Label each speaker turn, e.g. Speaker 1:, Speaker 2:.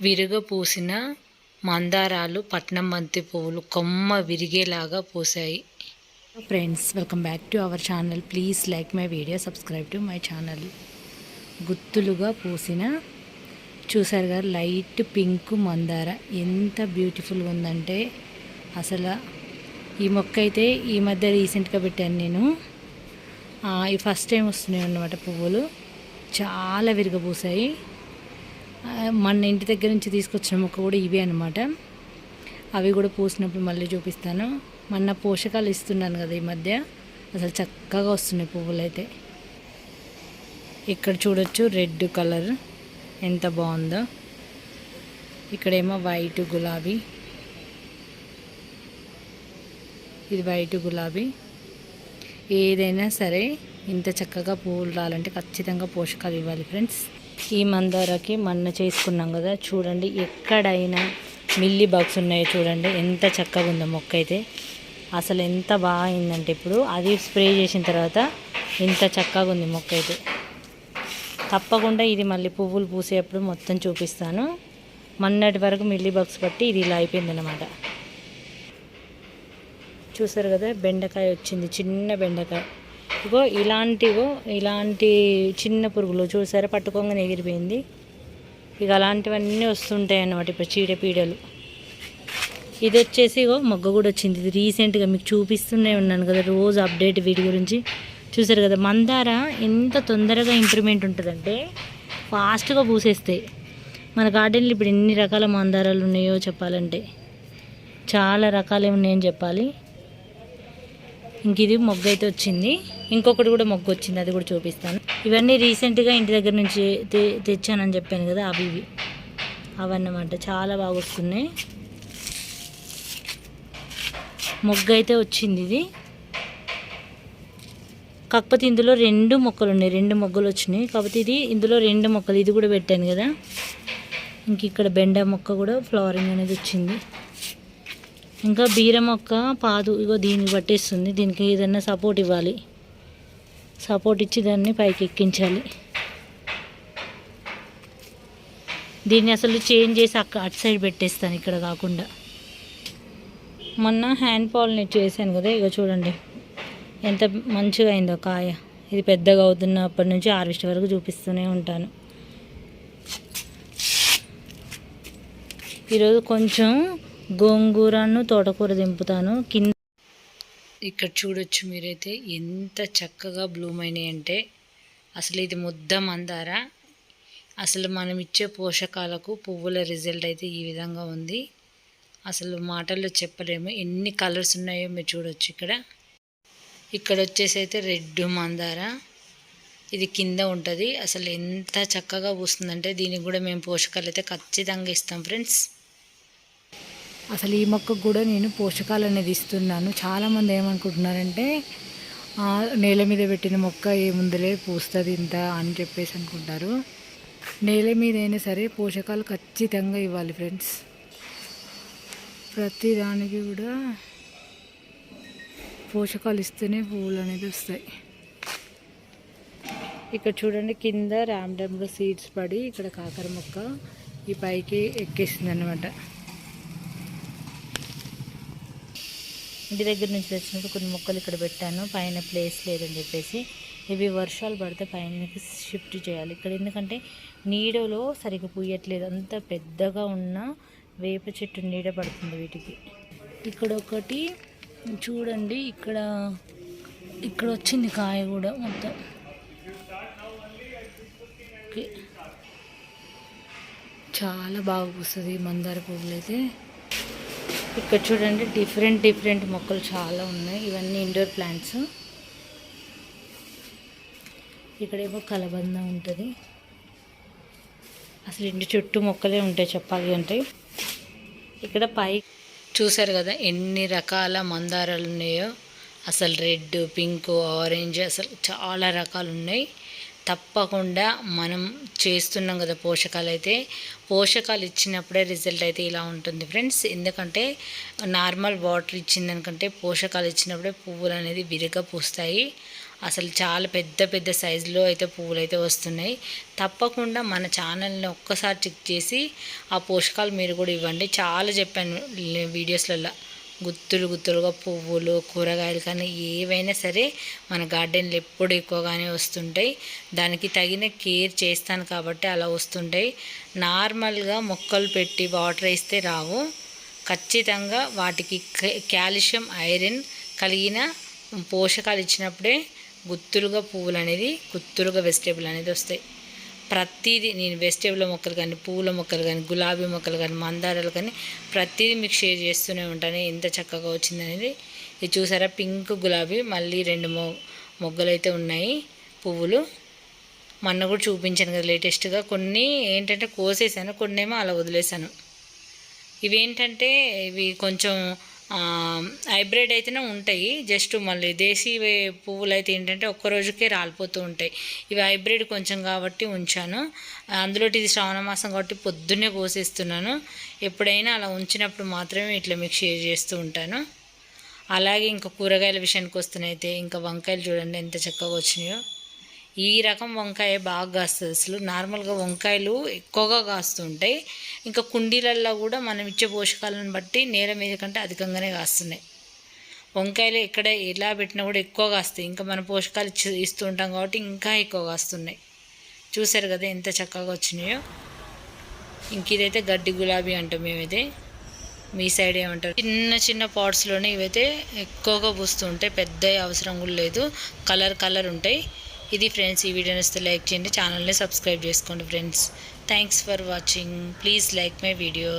Speaker 1: విరుగపూసిన మందారాలు పట్నం బంతి పువ్వులు కొమ్మ విరిగేలాగా పూసాయి friends welcome back to our channel please like my video subscribe to my channel గుత్తులుగా పూసిన చూసారు కదా లైట్ పింక్ మందార ఎంత బ్యూటిఫుల్గా ఉందంటే అసలు ఈ మొక్క అయితే ఈ మధ్య రీసెంట్గా పెట్టాను నేను. ఈ ఫస్ట్ టైం వస్తున్నాయి అన్నమాట పువ్వులు. చాలా విరగబూసాయి మన ఇంటి దగ్గర నుంచి తీసుకొచ్చిన మొక్క కూడా ఇవే అనమాట అవి కూడా పూసినప్పుడు మళ్ళీ చూపిస్తాను. మొన్న పోషకాలు ఇస్తున్నాను కదా ఈ మధ్య. అసలు చక్కగా వస్తున్నాయి పువ్వులు అయితే. ఇక్కడ చూడొచ్చు రెడ్ కలర్ ఎంత బాగుందో. ఇక్కడేమో వైట్ గులాబీ. ఇది వైట్ గులాబీ. ఏదైనా సరే ఇంత చక్కగా పువ్వులు రావాలంటే ఖచ్చితంగా పోషకాలు ఇవ్వాలి ఫ్రెండ్స్. ఈ మందారకి మన్న చేసుకున్నాం కదా. చూడండి ఎక్కడైనా మిల్లీ బగ్స్ ఉన్నాయో చూడండి. ఎంత చక్కగా ఉందో మొక్క అయితే. అసలు ఎంత బాగా ఇప్పుడు అది స్ప్రే చేసిన తర్వాత ఇంత చక్కగా ఉంది మొక్క అయితే. తప్పకుండా ఇది మళ్ళీ పువ్వులు పూసేటప్పుడు మొత్తం చూపిస్తాను. మొన్నటి వరకు మిల్లీ బాక్స్ బట్టి ఇది ఇలా అయిపోయిందనమాట చూసారు కదా? బెండకాయ వచ్చింది. చిన్న బెండకాయ. ఇగో ఇలాంటివో ఇలాంటి చిన్న పురుగులు చూసారా? పట్టుకోగానే ఎగిరిపోయింది. ఇక అలాంటివన్నీ వస్తుంటాయి అన్నమాట ఇప్పుడు చీడపీడలు ఇది వచ్చేసి ఇగో మొగ్గ కూడా వచ్చింది. ఇది రీసెంట్గా మీకు చూపిస్తూనే ఉన్నాను కదా రోజు అప్డేట్ వీటి గురించి. చూసారు కదా మందార ఎంత తొందరగా ఇంప్రూవ్మెంట్ ఉంటుందంటే ఫాస్ట్గా పూసేస్తాయి. మన గార్డెన్లో ఇప్పుడు ఎన్ని రకాల మందారాలు ఉన్నాయో చెప్పాలంటే. చాలా రకాలే ఉన్నాయని చెప్పాలి. ఇంక ఇది మొగ్గ అయితే వచ్చింది. ఇంకొకటి కూడా మొగ్గ వచ్చింది అది కూడా చూపిస్తాను. ఇవన్నీ రీసెంట్గా ఇంటి దగ్గర నుంచి తె తెచ్చానని చెప్పాను కదా అవి ఇవి. అవన్నమాట చాలా బాగా వస్తున్నాయి. మొగ్గ అయితే వచ్చింది ఇది. కాకపోతే ఇందులో రెండు మొక్కలు ఉన్నాయి రెండు మొగ్గలు వచ్చినాయి. కాకపోతే ఇది ఇందులో రెండు మొక్కలు ఇది కూడా పెట్టాను కదా. ఇంక ఇక్కడ బెండ మొక్క కూడా ఫ్లవరింగ్ అనేది వచ్చింది. ఇంకా బీర మొక్క పాదు ఇగో దీన్ని పట్టేస్తుంది. దీనికి ఏదైనా సపోర్ట్ ఇవ్వాలి. సపోర్ట్ ఇచ్చి దాన్ని పైకి ఎక్కించాలి. దీన్ని అసలు చేంజ్ చేసి అక్క అటు సైడ్ పెట్టేస్తాను ఇక్కడ కాకుండా. మొన్న హ్యాండ్ పాలినేట్ చేశాను కదా ఇక చూడండి. ఎంత మంచిగా అయిందో కాయ. ఇది పెద్దగా అవుతున్నప్పటి నుంచి హార్వెస్ట్ వరకు చూపిస్తూనే ఉంటాను. ఈరోజు కొంచెం గోంగూరను తోటకూర దింపుతాను. కింద ఇక్కడ చూడొచ్చు మీరైతే ఎంత చక్కగా బ్లూమ్ అయినాయి అంటే అసలు ఇది ముద్ద మందార. అసలు మనం ఇచ్చే పోషకాలకు పువ్వుల రిజల్ట్ అయితే ఈ విధంగా ఉంది. అసలు మాటల్లో చెప్పలేము. ఎన్ని కలర్స్ ఉన్నాయో మీరు చూడొచ్చు ఇక్కడ. ఇక్కడ వచ్చేసి అయితే రెడ్ మందార. ఇది కింద ఉంటుంది. అసలు ఎంత చక్కగా పూస్తుందంటే దీనికి కూడా మేము పోషకాలు అయితే ఖచ్చితంగా ఇస్తాం ఫ్రెండ్స్. అసలు ఈ మొక్కకు కూడా నేను పోషకాలు అనేది ఇస్తున్నాను. చాలామంది ఏమనుకుంటున్నారంటే నేల మీద పెట్టిన మొక్క ఏముందిలే పూస్తుంది ఇంత అని చెప్పేసి అనుకుంటారు. నేల మీద అయినా సరే పోషకాలు ఖచ్చితంగా ఇవ్వాలి ఫ్రెండ్స్. ప్రతి దానికి కూడా పోషకాలు ఇస్తేనే పువ్వులు అనేది వస్తాయి. ఇక్కడ చూడండి కింద ర్యామ్ డ్యామ్లో సీడ్స్ పడి ఇక్కడ కాకర మొక్క ఈ పైకి ఎక్కేసింది అనమాట ఇంటి దగ్గర నుంచి తెచ్చినప్పుడు కొన్ని మొక్కలు ఇక్కడ పెట్టాను. పైన ప్లేస్ లేదని చెప్పేసి ఇవి వర్షాలు పడితే పైనకి షిఫ్ట్ చేయాలి. ఇక్కడ ఎందుకంటే నీడలో సరిగ్గా పూయట్లేదు. అంత పెద్దగా ఉన్న వేప చెట్టు నీడ పడుతుంది వీటికి. ఇక్కడ ఒకటి చూడండి. ఇక్కడ ఇక్కడ వచ్చింది కాయ కూడా మొత్తం. చాలా బాగా పూస్తుంది మందార పువ్వులు అయితే ఇక్కడ చూడండి డిఫరెంట్ డిఫరెంట్ మొక్కలు చాలా ఉన్నాయి. ఇవన్నీ ఇండోర్ ప్లాంట్స్ ఇక్కడేమో కలబంద ఉంటుంది. అసలు ఇంటి చుట్టూ మొక్కలే ఉంటాయి చెప్పాలి అంటే. ఇక్కడ పై చూసారు కదా ఎన్ని రకాల మందారాలు ఉన్నాయో. అసలు రెడ్ పింక్ ఆరెంజ్ అసలు చాలా రకాలు ఉన్నాయి. తప్పకుండా మనం చేస్తున్నాం కదా పోషకాలు అయితే. పోషకాలు ఇచ్చినప్పుడే రిజల్ట్ అయితే ఇలా ఉంటుంది ఫ్రెండ్స్. ఎందుకంటే నార్మల్ వాటర్ ఇచ్చిందనుకంటే పోషకాలు ఇచ్చినప్పుడే పువ్వులు అనేది విరిగా పూస్తాయి అసలు చాలా పెద్ద పెద్ద సైజులో అయితే పువ్వులు అయితే వస్తున్నాయి. తప్పకుండా మన ఛానల్ని ఒక్కసారి చెక్ చేసి ఆ పోషకాలు మీరు కూడా ఇవ్వండి. చాలా చెప్పాను వీడియోస్లలో. గుత్తులు గుత్తులుగా పువ్వులు కూరగాయలు కానీ ఏవైనా సరే మన గార్డెన్లో ఎప్పుడు ఎక్కువగానే వస్తుంటాయి. దానికి తగిన కేర్ చేస్తాను కాబట్టి అలా వస్తుంటాయి. నార్మల్గా మొక్కలు పెట్టి వాటర్ వేస్తే రావు. ఖచ్చితంగా వాటికి కాల్షియం ఐరన్ కలిగిన పోషకాలు ఇచ్చినప్పుడే గుత్తులుగా పువ్వులు అనేది గుత్తులుగా వెజిటేబుల్ అనేది వస్తాయి. ప్రతిదీ నేను వెజిటేబుల్ మొక్కలు కానీ పూల మొక్కలు కానీ గులాబీ మొక్కలు కానీ మందారాలు కానీ ప్రతిదీ మీకు షేర్ చేస్తూనే ఉంటాను. ఎంత చక్కగా వచ్చిందనేది ఇది చూసారా? పింక్ గులాబీ మళ్ళీ రెండు మొ మొగ్గలు అయితే ఉన్నాయి. పువ్వులు. మొన్న కూడా చూపించాను కదా లేటెస్ట్గా. కొన్ని ఏంటంటే కోసేసాను కొన్ని ఏమో అలా వదిలేసాను. ఇవేంటంటే ఇవి కొంచెం హైబ్రిడ్ అయితేనే ఉంటాయి. జస్ట్ మళ్ళీ దేశీ పువ్వులు అయితే ఏంటంటే ఒక్క రోజుకే రాలిపోతూ ఉంటాయి. ఇవి హైబ్రిడ్ కొంచెం కాబట్టి ఉంచాను. అందులో ఇది శ్రావణ మాసం కాబట్టి పొద్దున్నే కోసేస్తున్నాను ఎప్పుడైనా అలా ఉంచినప్పుడు మాత్రమే ఇట్లా మిక్స్ చేస్తూ ఉంటాను. అలాగే ఇంకా కూరగాయల విషయానికి వస్తున్నైతే ఇంకా వంకాయలు చూడండి ఎంత చక్కగా వచ్చినాయో. ఈ రకం వంకాయ బాగా కాస్తుంది. అసలు నార్మల్గా వంకాయలు ఎక్కువగా కాస్తుంటాయి. ఇంకా కుండీలల్లో కూడా మనం ఇచ్చే పోషకాలను బట్టి నేల మీద కంటే అధికంగానే కాస్తున్నాయి. వంకాయలు ఎక్కడ ఎలా పెట్టినా కూడా ఎక్కువ కాస్తాయి. ఇంకా మన పోషకాలు ఇచ్చి ఇస్తూ ఉంటాం కాబట్టి ఇంకా ఎక్కువ కాస్తున్నాయి. చూసారు కదా ఎంత చక్కగా వచ్చినాయో. ఇంక ఇదైతే గడ్డి గులాబీ అంటాం మేమైతే. మీ సైడ్ ఏమంటారు? చిన్న చిన్న పాట్స్లోనే ఇవైతే ఎక్కువగా పూస్తూ ఉంటాయి. పెద్ద అవసరం కూడా లేదు. కలర్ కలర్ ఉంటాయి. ఇది ఫ్రెండ్స్ ఈ వీడియో నచ్చితే లైక్ చేయండి ఛానల్ని సబ్స్క్రైబ్ చేసుకోండి friends. Thanks for watching please like my video